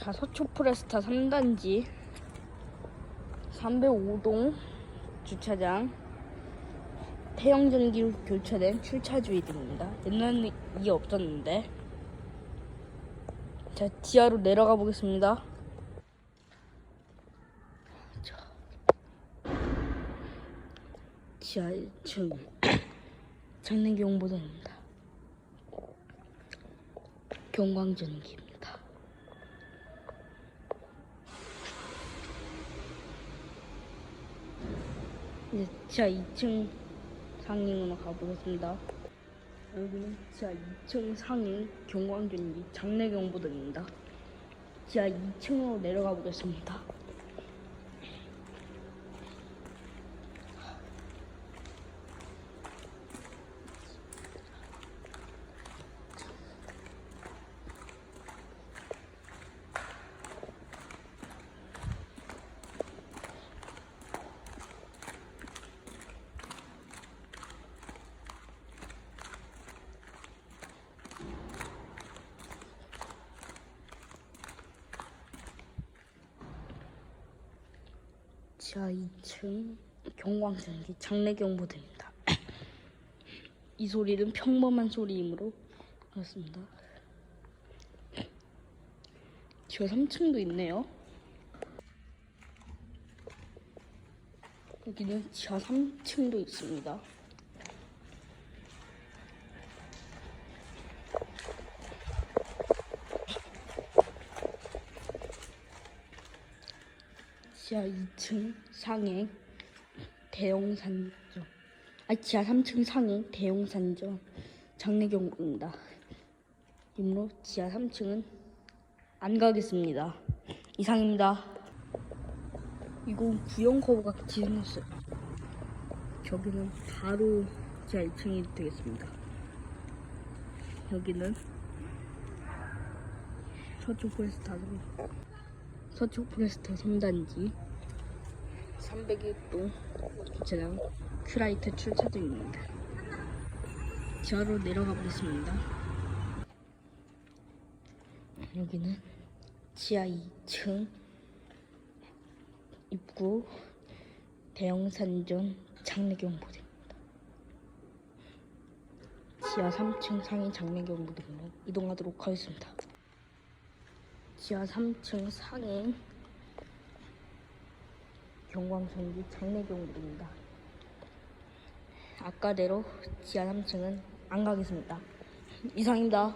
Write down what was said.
자, 서초 프레스타 3단지 305동 주차장 태형전기로 교체된 출차주의입니다. 옛날에는 이게 없었는데 자, 지하로 내려가 보겠습니다. 자, 지하 1층 장례기 홍보대입니다. 경광전기입니다. 이제 지하 2층 상인으로 가보겠습니다. 여기는 지하 2층 상인 경광전기 장례경보등입니다. 지하 2층으로 내려가 보겠습니다. 지하 2층 경광전기 장례경보등입니다. 이 소리는 평범한 소리이므로 그렇습니다. 지하 3층도 있네요. 여기는 지하 3층도 있습니다. 지하 2층 상행 대용산점 아 지하 3층 상행 대용산점 장례경보입니다. 이므로 지하 3층은 안 가겠습니다. 이상입니다. 이건 부영 커브가 지어놨어요. 저기는 바로 지하 2층이 되겠습니다. 여기는 서쪽 포레스타로 서쪽 포레스타 3단지 301동 주차장 큐라이트 출차 중입니다. 지하로 내려가 보겠습니다. 여기는 지하 2층 입구 대형산전 장례경보대입니다. 지하 3층 상인 장례경보대로 이동하도록 하겠습니다. 지하 3층 상행 경광전기 장례경보입니다. 아까대로 지하 3층은 안 가겠습니다. 이상입니다.